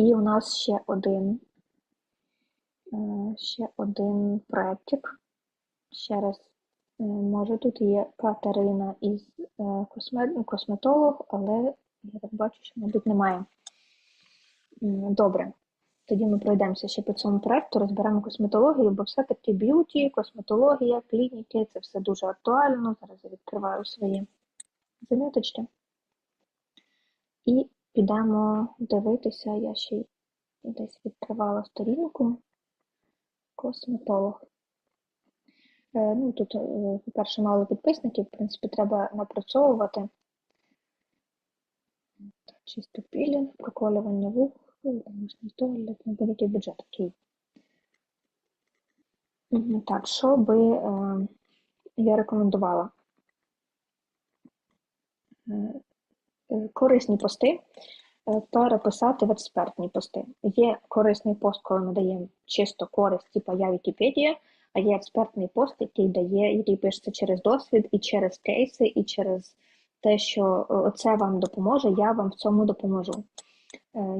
І у нас ще один, е, ще один проєктик. Ще раз, е, може, тут є Катерина із е, косметолог, але я так бачу, що, мабуть, немає. Добре. Тоді ми пройдемося ще по цьому проекту, розберемо косметологію, бо все-таки б'юті, косметологія, клініки це все дуже актуально. Зараз я відкриваю свої заміточки. І підемо дивитися. Я ще десь відкривала сторінку. Косметолог. Е, ну, тут, е, по-перше, мало підписників, в принципі, треба напрацьовувати. Чисто пілінг, проколювання вух, ну, домашній догляд, на будь-який бюджет, окей. Мгм, Так, що би е, я рекомендувала? Е, Корисні пости е, переписати в експертні пости. Є корисний пост, коли ми даємо чисто користь, типу я Вікіпедія, а є експертний пост, який дає, який пишеться через досвід, і через кейси, і через те, що е, це вам допоможе, я вам в цьому допоможу.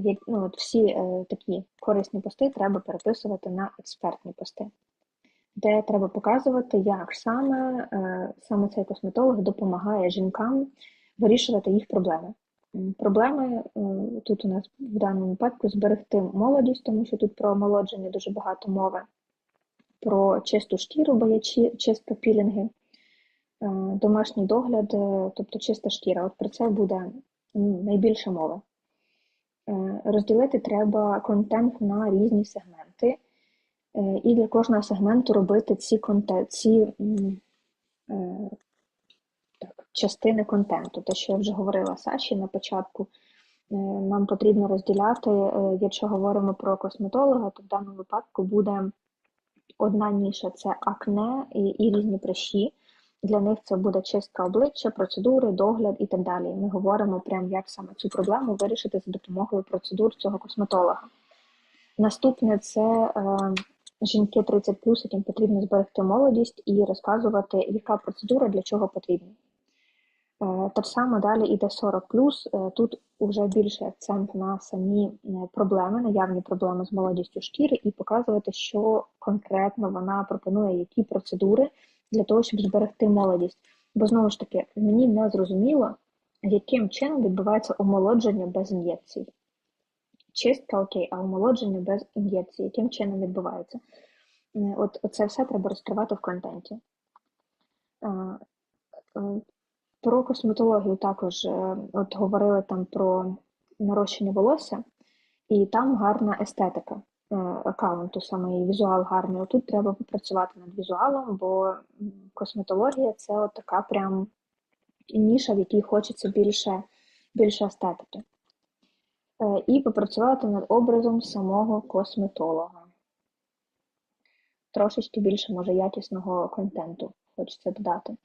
Є- ну, от всі е, такі корисні пости треба переписувати на експертні пости, де треба показувати, як саме, е, саме цей косметолог допомагає жінкам вирішувати їх проблеми. Проблеми е, тут у нас в даному випадку зберегти молодість, тому що тут про омолодження дуже багато мови, про чисту шкіру, бо є чисто пілінги, е, домашній догляд, е, тобто чиста шкіра. От про це буде найбільше мови. Розділити треба контент на різні сегменти, і для кожного сегменту робити ці конте- ці частини контенту. Те, що я вже говорила Саші на початку, е, нам потрібно розділяти, е, якщо говоримо про косметолога, то в даному випадку буде одна ніша це акне і, і різні прищі. Для них це буде чистка обличчя, процедури, догляд і так далі. Ми говоримо прямо, як саме цю проблему вирішити за допомогою процедур цього косметолога. Наступне це е, жінки 30 яким потрібно зберегти молодість і розказувати, яка процедура для чого потрібна. Е, Так само далі іде 40 Е, Тут вже більший акцент на самі е, проблеми, наявні проблеми з молодістю шкіри, і показувати, що конкретно вона пропонує, які процедури для того, щоб зберегти молодість. Бо знову ж таки, мені не зрозуміло, яким чином відбувається омолодження без ін'єкцій. Чистка окей, а омолодження без ін'єкцій, яким чином відбувається? От це все треба розкривати в контенті. Про косметологію також е, от говорили там про нарощення волосся, і там гарна естетика е, аккаунту, саме і візуал гарний. Отут треба попрацювати над візуалом, бо косметологія це от така прям ніша, в якій хочеться більше, більше естетики. Е, І попрацювати над образом самого косметолога. Трошечки більше, може, якісного контенту хочеться додати.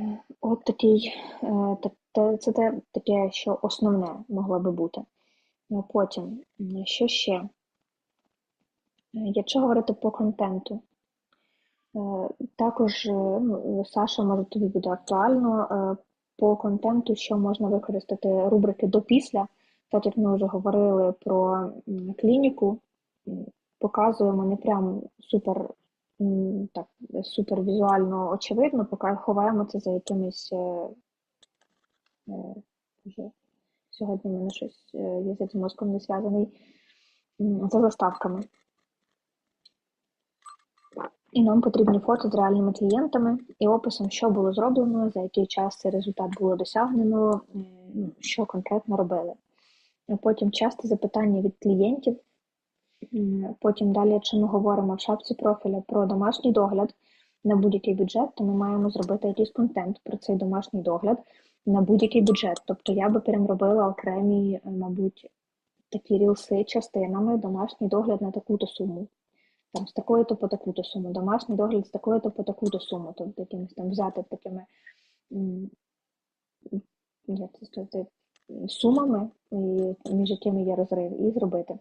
Е, От такий, е, це те таке, що основне могло би бути. Е, Потім, що ще? Е, Якщо говорити по контенту, е, також е, ну, Саша, може, тобі буде актуально е, по контенту, що можна використати рубрики до-після, так як ми вже говорили про клініку, показуємо не прям супер, так, супер візуально очевидно, поки ховаємо це за якимись е, е, сьогодні в мене щось е, язик з мозком не зв'язаний за заставками. І нам потрібні фото з реальними клієнтами і описом, що було зроблено, за який час цей результат було досягнено, ну, що конкретно робили. А Потім часто запитання від клієнтів. Потім далі, якщо ми говоримо в шапці профіля про домашній догляд на будь-який бюджет, то ми маємо зробити якийсь контент про цей домашній догляд на будь-який бюджет. Тобто я би прям робила окремі, е, мабуть, такі рілси частинами, домашній догляд на таку-то суму. Там з такої-то по таку-то суму, домашній догляд з такої-то по таку-то суму, тобто якимось там взяти такими як це сказати, сумами, між якими є розрив, і зробити.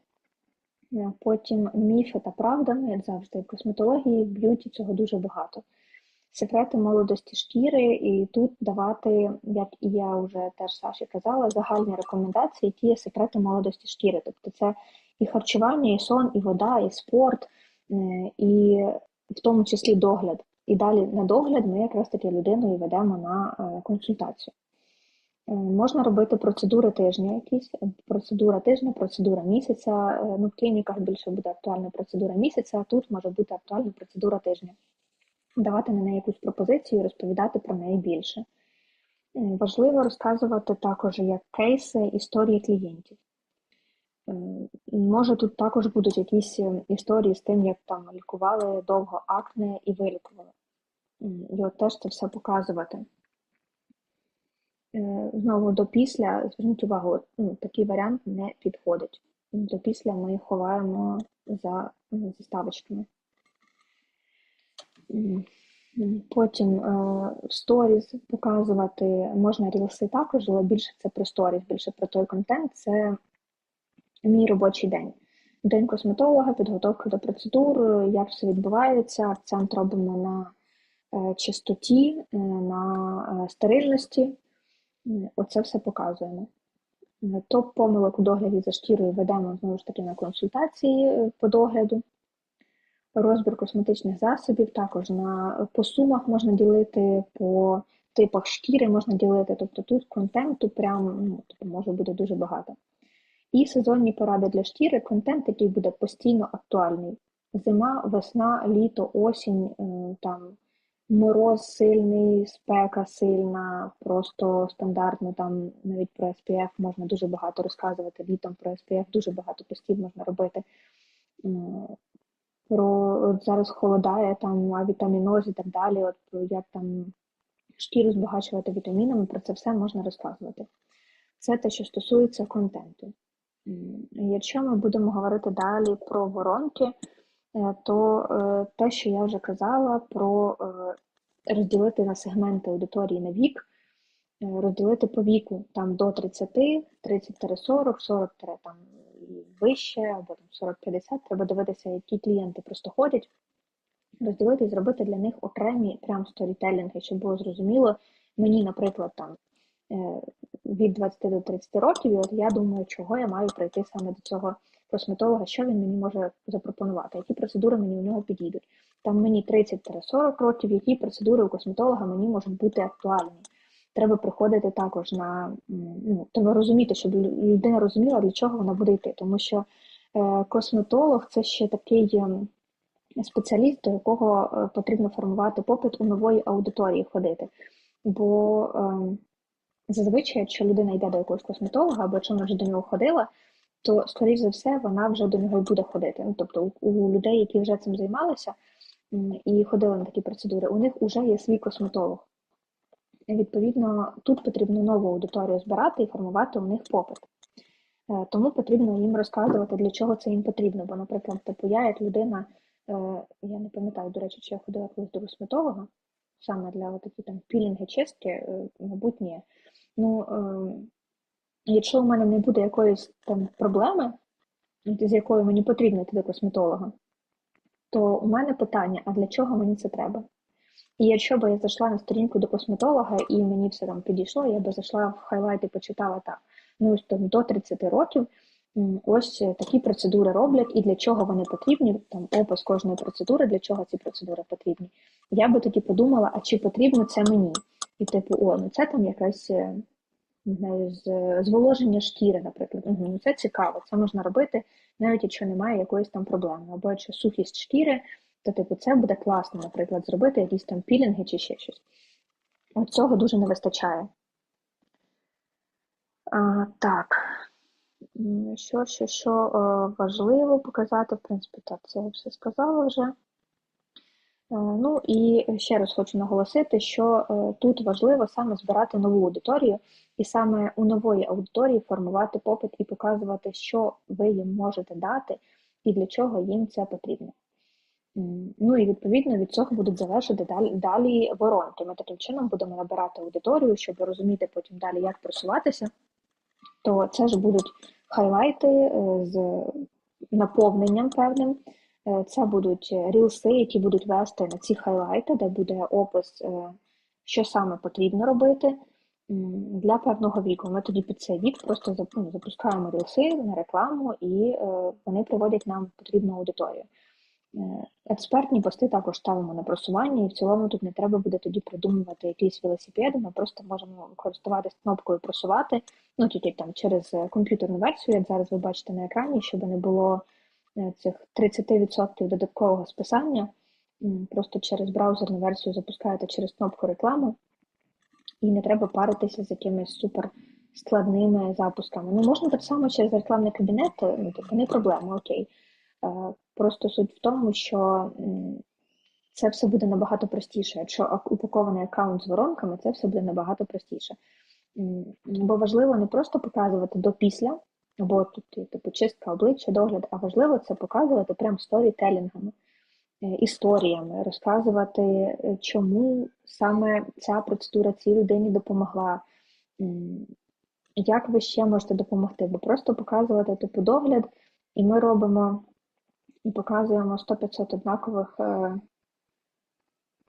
Потім міфи та правда, ну, як завжди, в косметології, в б'юті цього дуже багато. секрети молодості шкіри, і тут давати, як і я вже теж Саші казала, загальні рекомендації, ті є секрети молодості шкіри. Тобто це і харчування, і сон, і вода, і спорт, е, і в тому числі догляд. І далі на догляд ми якраз таки людину і ведемо на е, консультацію. Е, можна робити процедури тижня якісь, процедура тижня, процедура місяця. Ну, В клініках більше буде актуальна процедура місяця, а тут може бути актуальна процедура тижня. Давати на неї якусь пропозицію, розповідати про неї більше. Важливо розказувати також як кейси історії клієнтів. Може, тут також будуть якісь історії з тим, як там лікували довго акне і вилікували. І от теж це все показувати. Е, знову до після, зверніть увагу, ну, такий варіант не підходить. До після ми ховаємо за заставочками. Потім е, сторіс показувати, можна рілси також, але більше це про сторіс, більше про той контент це мій робочий день. День косметолога, підготовка до процедур, як все відбувається, акцент робимо на е, чистоті, на стерильності. Оце все показуємо. Топ помилок у догляді за шкірою ведемо знову ж таки на консультації по догляду. Розбір косметичних засобів також на по сумах можна ділити, по типах шкіри можна ділити. Тобто тут контенту прям ну, тобто може бути дуже багато. І сезонні поради для шкіри, контент, який буде постійно актуальний. Зима, весна, літо, осінь, е, там мороз сильний, спека сильна, просто стандартно там навіть про SPF можна дуже багато розказувати. Літом про SPF дуже багато постів можна робити. Про от зараз холодає там авітаміноз і так далі. От як там шкіру збагачувати вітамінами, про це все можна розказувати. Це те, що стосується контенту. Якщо ми будемо говорити далі про воронки, то е, те, що я вже казала, про е, розділити на сегменти аудиторії на вік, розділити по віку там до 30, 30-40, 40 там вище, або там 40-50, треба дивитися, які клієнти просто ходять, розділити і зробити для них окремі прям сторітелінги, щоб було зрозуміло. Мені, наприклад, там Е, від 20 до 30 років, і от я думаю, чого я маю прийти саме до цього косметолога, що він мені може запропонувати, які процедури мені у нього підійдуть. Там мені 30-40 років, які процедури у косметолога мені можуть бути актуальні. Треба приходити також на ну, треба розуміти, щоб людина розуміла, для чого вона буде йти. Тому що е, косметолог це ще такий ем, спеціаліст, до якого е, потрібно формувати попит у нової аудиторії ходити. Бо е, Зазвичай, якщо людина йде до якогось косметолога, або вона вже до нього ходила, то, скоріш за все, вона вже до нього і буде ходити. Ну, Тобто у, людей, які вже цим займалися і ходили на такі процедури, у них вже є свій косметолог. Відповідно, тут потрібно нову аудиторію збирати і формувати у них попит. Е, тому потрібно їм розказувати, для чого це їм потрібно. Бо, наприклад, типу, я як людина, е, я не пам'ятаю, до речі, чи я ходила колись до косметолога, саме для такі там пілінги чистки, е, мабуть, ні. Ну, е, якщо у мене не буде якоїсь там проблеми, з якою мені потрібно йти до косметолога, то у мене питання: а для чого мені це треба? І якщо б я зайшла на сторінку до косметолога і мені все там підійшло, я б зайшла в хайлайт і почитала так. Ну, там до 30 років ось такі процедури роблять, і для чого вони потрібні, там опис кожної процедури, для чого ці процедури потрібні. Я би тоді подумала, а чи потрібно це мені? І типу, о, ну це там якась е, не знаю, зволоження шкіри, наприклад. Угу, Це цікаво, це можна робити, навіть якщо немає якоїсь там проблеми. Або якщо сухість шкіри, то типу це буде класно, наприклад, зробити якісь там пілінги чи ще щось. От цього дуже не вистачає. А, Так. Що, що, що важливо показати, в принципі, так, це я все сказала вже. Е, ну і ще раз хочу наголосити, що е, тут важливо саме збирати нову аудиторію, і саме у нової аудиторії формувати попит і показувати, що ви їм можете дати і для чого їм це потрібно. Ну і відповідно від цього будуть залежати далі далі воронки. Ми таким чином будемо набирати аудиторію, щоб розуміти потім далі, як просуватися. То це ж будуть хайлайти е, з наповненням певним. Е, Це будуть рілси, які будуть вести на ці хайлайти, де буде опис, е, що саме потрібно робити для певного віку. Ми тоді під цей вік просто ну, запускаємо рілси на рекламу, і е, вони приводять нам потрібну аудиторію. Е, Експертні пости також ставимо на просування, і в цілому тут не треба буде тоді придумувати якийсь велосипед, ми просто можемо користуватись кнопкою просувати, ну тільки там через е, комп'ютерну версію, як зараз ви бачите на екрані, щоб не було е, цих 30% додаткового списання. Просто через браузерну версію запускаєте через кнопку рекламу, і не треба паритися з якимись супер складними запусками. Ну, можна так само через рекламний кабінет, е, ну, тобто не проблема, окей. Е, Просто суть в тому, що це все буде набагато простіше. Якщо упакований аккаунт з воронками, це все буде набагато простіше. Бо важливо не просто показувати до після, або тут типу чистка обличчя, догляд, а важливо це показувати прям сторітелінгами, е, історіями, розказувати, е, чому саме ця процедура цій людині допомогла. Як ви ще можете допомогти? Бо просто показувати типу догляд, і ми робимо і показуємо 100-500 однакових е,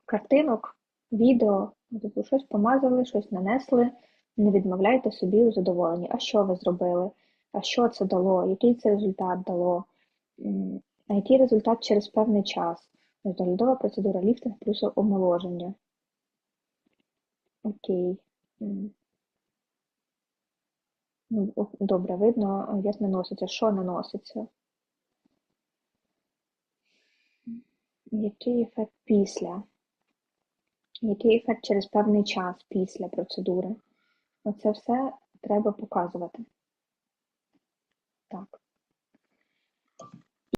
картинок, відео, типу, щось помазали, щось нанесли, не відмовляйте собі у задоволенні. А що ви зробили? А що це дало? Який це результат дало? М, А який результат через певний час? Ось Доглядова процедура ліфтинг плюс омоложення. Окей. Ну, добре, видно, як наноситься. Що наноситься? Який ефект після? Який ефект через певний час після процедури? Оце все треба показувати. Так.